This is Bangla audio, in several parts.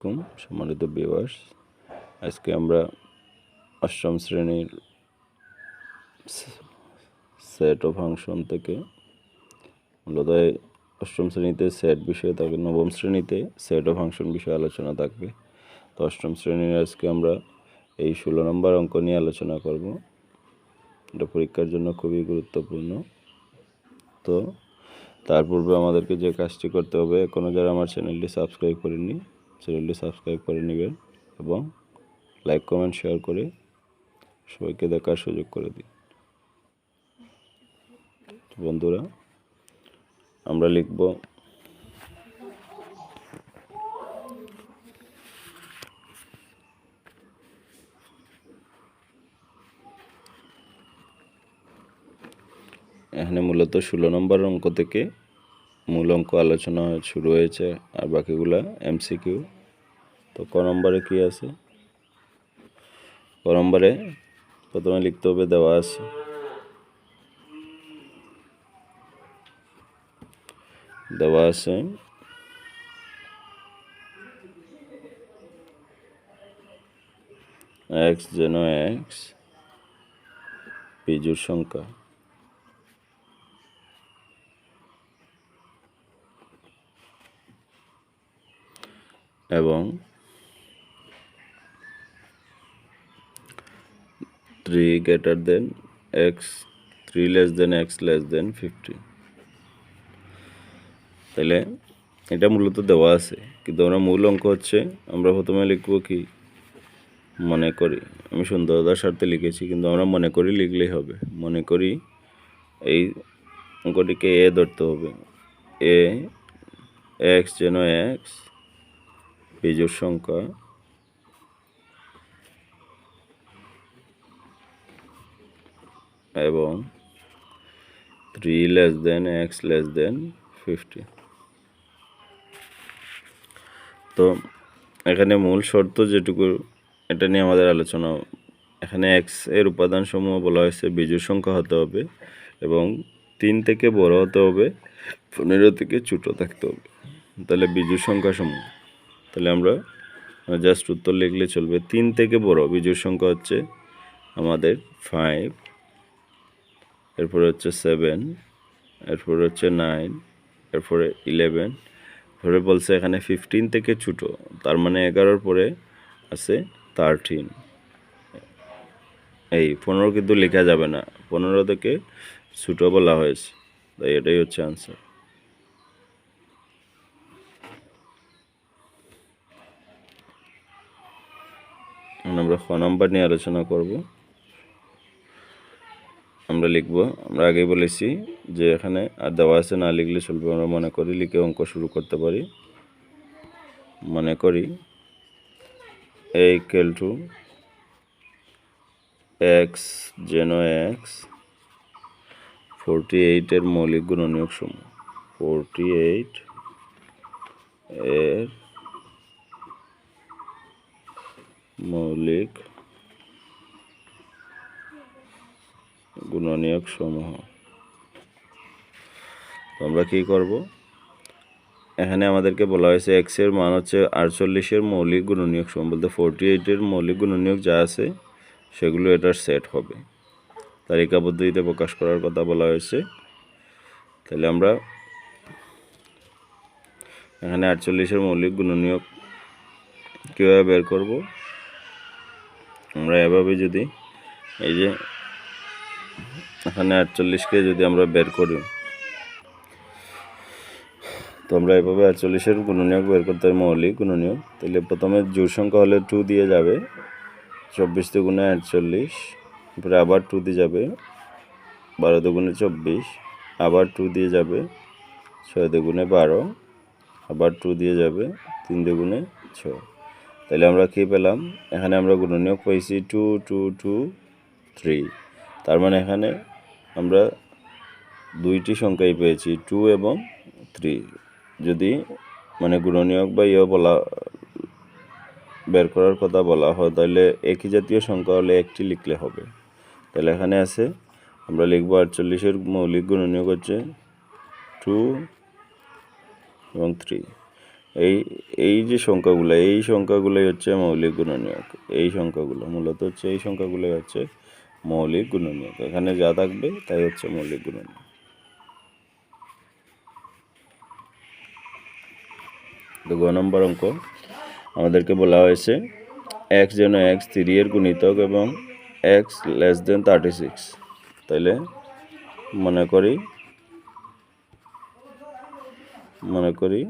আলাইকুম, সম্মানিত বিভার্স আজকে আমরা অষ্টম শ্রেণির সেট ও ফাংশন থেকে মূলত অষ্টম শ্রেণীতে সেট বিষয়ে থাকবে, নবম শ্রেণীতে সেট ও ফাংশন বিষয়ে আলোচনা থাকবে। তো অষ্টম শ্রেণির আজকে আমরা এই ষোলো নম্বর অঙ্ক নিয়ে আলোচনা করব। এটা পরীক্ষার জন্য খুবই গুরুত্বপূর্ণ। তো তার পূর্বে আমাদেরকে যে কাজটি করতে হবে এখনও যারা আমার চ্যানেলটি সাবস্ক্রাইব করেননি চ্যানেলটি সাবস্ক্রাইব করে নেবেন এবং লাইক কমেন্ট শেয়ার করে সবাইকে দেখার সুযোগ করে দিন। বন্ধুরা, আমরা লিখব এখানে মূলত ষোলো নম্বর অঙ্ক থেকে মূল অঙ্ক আলোচনা শুরু হয়েছে আর বাকিগুলা এমসিকিউ তো ক নম্বরে কি আছে? ক নম্বরে প্রথমে লিখতে হবে দেওয়া আছে। দেওয়া আছে। এক্স যেন এক্স বিজুর সংখ্যা। এবং three greater than x three less than x less than fifty তাহলে এটা মূলত দেওয়া আছে, কিন্তু আমরা মূল অঙ্ক হচ্ছে, আমরা প্রথমে লিখব কি? মনে করি। আমি সুন্দরতার স্বার্থে লিখেছি, কিন্তু আমরা মনে করি লিখলেই হবে। মনে করি এই অঙ্কটিকে এ ধরতে হবে। এ এক্স যেন এক্স বিজোড় সংখ্যা। এবং three less than x less than fifty তো এখানে মূল শর্ত যেটুকু, এটা নিয়ে আমাদের আলোচনা। এখানে এক্সের উপাদান সমূহ বলা হয়েছে বিজোড় সংখ্যা হতে হবে এবং তিন থেকে বড় হতে হবে, পনেরো থেকে ছোটো থাকতে হবে। তাহলে বিজোড় সংখ্যা সমূহ তাহলে আমরা জাস্ট উত্তর লিখলে চলবে। তিন থেকে বড়, বিজোড় সংখ্যা হচ্ছে আমাদের ফাইভ এরপরে হচ্ছে সেভেন এরপরে হচ্ছে নাইন এরপরে ইলেভেন এরপরে বলছে এখানে ফিফটিন থেকে ছোটো, তার মানে এগারোর পরে আছে থার্টিন এই পনেরো কিন্তু লেখা যাবে না, পনেরো থেকে ছোটো বলা হয়েছে, তাই এটাই হচ্ছে আনসার আমরা খ নাম্বার নিয়ে আলোচনা করব। আমরা লিখব, আমরা আগেই বলেছি যে এখানে আর দেওয়া আছে না লিখলে চলবে, আমরা মনে করি, লিখে অঙ্ক শুরু করতে পারি। মনে করি এ ইকুয়াল টু এক্স জেনো এক্স ফোরটি এইটের মৌলিক গুণনীয়ক সমূহ। ফোরটি এইট এর মৌলিক গুণনীয়ক সমূহ। আমরা কি করব? এখানে আমাদেরকে বলা হয়েছে এক্সের মান হচ্ছে আটচল্লিশের মৌলিক গুণনীয়ক সমূহ। বলতে ফোরটি এইটের মৌলিক গুণনীয়ক যা আছে, সেগুলো এটার সেট হবে। তালিকা পদ্ধতিতে প্রকাশ করার কথা বলা হয়েছে। তাহলে আমরা এখানে আটচল্লিশের মৌলিক গুণনীয়ক কীভাবে বের করব? আমরা এভাবে যদি এই যে এখানে আটচল্লিশকে যদি আমরা বের করি, তো আমরা এভাবে আটচল্লিশের গুণনীয়ক বের করতে হবে মৌলিক গুণনীয়ক। তাহলে প্রথমে জোর সংখ্যা হলে টু দিয়ে যাবে, চব্বিশ দুগুণে আটচল্লিশ, তারপরে আবার টু দিয়ে যাবে, বারো দুগুণে চব্বিশ, আবার টু দিয়ে যাবে, ছয় দুগুণে বারো, আবার টু দিয়ে যাবে, তিন দুগুণে ছয়। তাহলে আমরা কী পেলাম? এখানে আমরা গুণনীয়ক পাইছি টু টু টু থ্রি তার মানে এখানে আমরা দুইটি সংখ্যাই পেয়েছি টু এবং থ্রি যদি মানে গুণনীয়ক বা ইয়ে বলা, বের করার কথা বলা হয় তাহলে একই জাতীয় সংখ্যা হলে একটি লিখলে হবে। তাহলে এখানে আছে, আমরা লিখব আটচল্লিশের মৌলিক গুণনীয়ক হচ্ছে টু এবং থ্রি এই এই যে সংখ্যাগুলো, এই সংখ্যাগুলোই হচ্ছে মৌলিক গুণনীয়ক। এই সংখ্যাগুলো, মূলত হচ্ছে এই সংখ্যাগুলোই হচ্ছে মৌলিক গুণনীয়ক। এখানে যা থাকবে তাই হচ্ছে মৌলিক গুণনীয়ক। তো গ নম্বর অঙ্ক, আমাদেরকে বলা হয়েছে এক্স যেন এক্স থ্রি এর গুণিতক এবং x less than thirty six তাইলে মনে করি মনে করি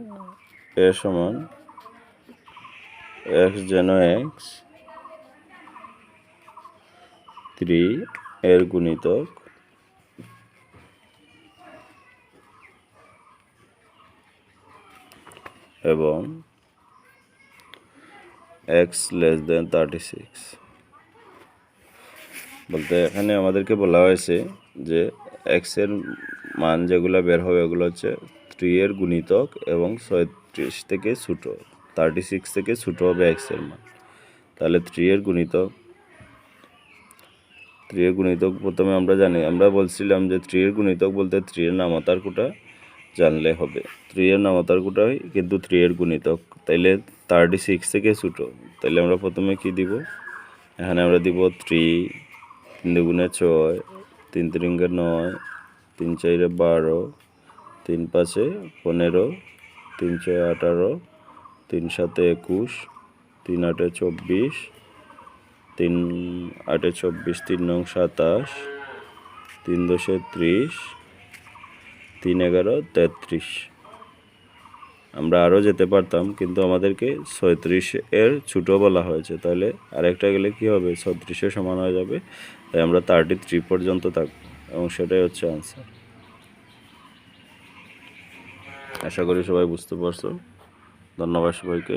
এ সমান এক্স যেন এক্স থ্রি এর গুণিতক এবং x less than thirty six. বলতে এখানে আমাদেরকে বলা হয়েছে যে এক্সের মান যেগুলো বের হবে এগুলো হচ্ছে থ্রি এর গুণিতক এবং ছয়ত্রিশ থেকে ছোটো থার্টি সিক্স থেকে ছোটো হবে এক্সের মান। তাহলে থ্রি এর গুণিতক থ্রি এর গুণিতক প্রথমে আমরা জানি, আমরা বলছিলাম যে থ্রি এর গুণিতক বলতে থ্রি এর নামতার কোটা জানলে হবে। থ্রি নামতার কোটা কিন্তু থ্রি গুণিতক, তাইলে থার্টি সিক্স থেকে ছোটো। তাইলে আমরা প্রথমে কি দিব? এখানে আমরা দিব থ্রি তিন দুগুণে ছয়, তিন তিরিঙ্গে নয়, তিন চারে বারো, তিন পাঁচে পনেরো তিন ছয় আঠারো, তিন সাতে একুশ, তিন আটে চব্বিশ, তিন আটে চব্বিশ, তিন নং সাতাশ, তিন দশে ত্রিশ, তিন এগারো তেত্রিশ। আমরা আরও যেতে পারতাম, কিন্তু আমাদেরকে ছয়ত্রিশ এর ছুটো বলা হয়েছে। তাহলে আরেকটা গেলে কি হবে? ছত্রিশে সমান হয়ে যাবে। তাই আমরা থার্টি থ্রি পর্যন্ত থাকব। এবং সেটাই হচ্ছে আনসার আশা করি সবাই বুঝতে পারছ। ধন্যবাদ সবাইকে।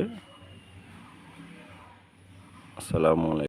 আসসালামু আলাইকুম।